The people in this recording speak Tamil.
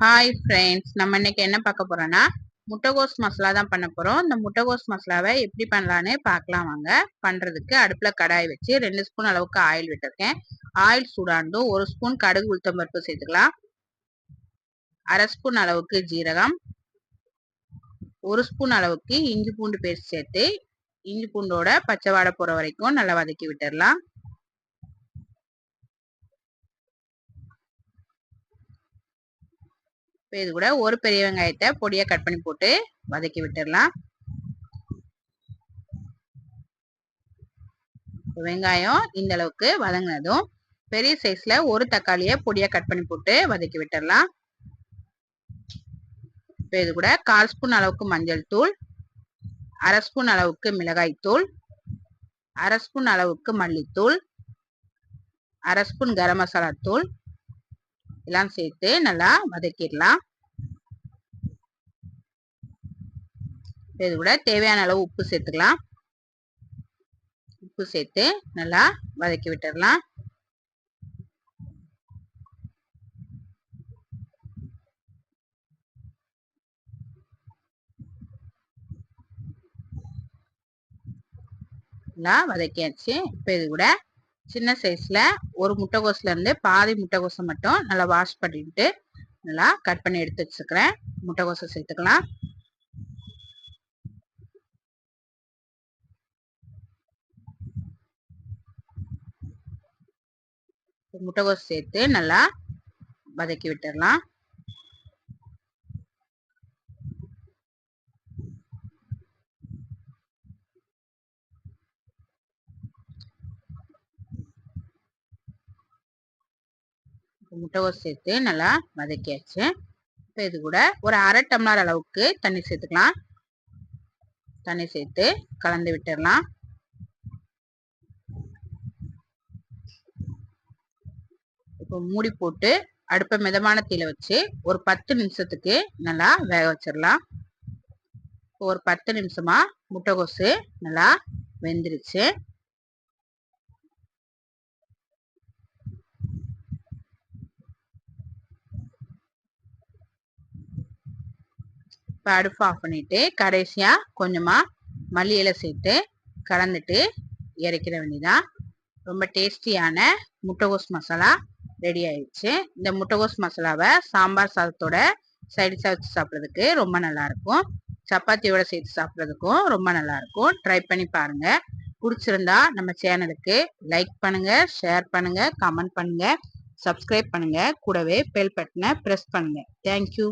ஹாய் ஃப்ரெண்ட்ஸ் நம்ம இன்னைக்கு என்ன பார்க்க போறோம்னா முட்டைகோஸ் மசாலா தான் பண்ண போறோம். இந்த முட்டைகோஸ் மசாலாவை எப்படி பண்ணலான்னு பார்க்கலாம் வாங்க. பண்றதுக்கு அடுப்புல கடாய் வச்சு ரெண்டு ஸ்பூன் அளவுக்கு ஆயில் விட்டுருக்கேன். ஆயில் சூடாண்டும் ஒரு ஸ்பூன் கடுகு உளுத்தம் பருப்பு சேர்த்துக்கலாம். அரை ஸ்பூன் அளவுக்கு ஜீரகம். ஒரு ஸ்பூன் அளவுக்கு இஞ்சி பூண்டு பேஸ்ட் சேர்த்து இஞ்சி பூண்டோட பச்சை வாடை போற வரைக்கும் நல்லா வதக்கி விட்டுடலாம் இப்போ இது கூட ஒரு பெரிய வெங்காயத்தை பொடியாக கட் பண்ணி போட்டு வதக்கி விட்டுடலாம் வெங்காயம் இந்த அளவுக்கு வதங்கினதும் பெரிய சைஸ்ல ஒரு தக்காளியை பொடியாக கட் பண்ணி போட்டு வதக்கி விட்டுடலாம் இப்போ இது கூட கால் ஸ்பூன் அளவுக்கு மஞ்சள் தூள் அரை ஸ்பூன் அளவுக்கு மிளகாய் தூள் அரை ஸ்பூன் அளவுக்கு மல்லித்தூள் அரை ஸ்பூன் கரம் மசாலா தூள் எல்லாம் சேர்த்து நல்லா வதக்கிடலாம். இது கூட தேவையான அளவு உப்பு சேர்த்துக்கலாம். உப்பு சேர்த்து நல்லா வதக்கி விட்டுடலாம். நல்லா வதக்கியாச்சு. இப்போ இது கூட சின்ன சைஸில் ஒரு முட்டைகோஸ்லேருந்து பாதி முட்டைகோஸை மட்டும் நல்லா வாஷ் பண்ணிட்டு நல்லா கட் பண்ணி எடுத்து வச்சுக்கிறேன். முட்டைகோசை சேர்த்துக்கலாம். முட்டைகோஸ் சேர்த்து நல்லா வதக்கி விட்டுடலாம். முட்டைகோஸ் சேர்த்து நல்லா வதக்கியாச்சு. இப்போ இது கூட ஒரு அரை டம்ளர் அளவுக்கு தண்ணி சேர்த்துக்கலாம். தண்ணி சேர்த்து கலந்து விட்டுடலாம் இப்போ மூடி போட்டு அடுப்பை மிதமான தீல வச்சு ஒரு பத்து நிமிஷத்துக்கு நல்லா வேக வச்சிடலாம் ஒரு பத்து நிமிஷமா முட்டைகோசு நல்லா வெந்துருச்சு. இப்போ அடுப்பு ஆஃப் பண்ணிவிட்டு கடைசியாக கொஞ்சமாக மல்லி இலை சேர்த்து கலந்துட்டு இறக்கிற வேண்டிதான் ரொம்ப டேஸ்டியான முட்டைகோஸ் மசாலா ரெடி ஆயிடுச்சு. இந்த முட்டைகோஸ் மசாலாவை சாம்பார் சாதத்தோட சைடிஷாக வச்சு சாப்பிட்றதுக்கு ரொம்ப நல்லாயிருக்கும் சப்பாத்தியோட சேர்த்து சாப்பிட்றதுக்கும் ரொம்ப நல்லாயிருக்கும் ட்ரை பண்ணி பாருங்கள் பிடிச்சிருந்தா நம்ம சேனலுக்கு லைக் பண்ணுங்கள் ஷேர் பண்ணுங்கள் கமெண்ட் பண்ணுங்கள் சப்ஸ்கிரைப் பண்ணுங்கள் கூடவே பெல் பட்டனை ப்ரெஸ் பண்ணுங்கள் தேங்க்யூ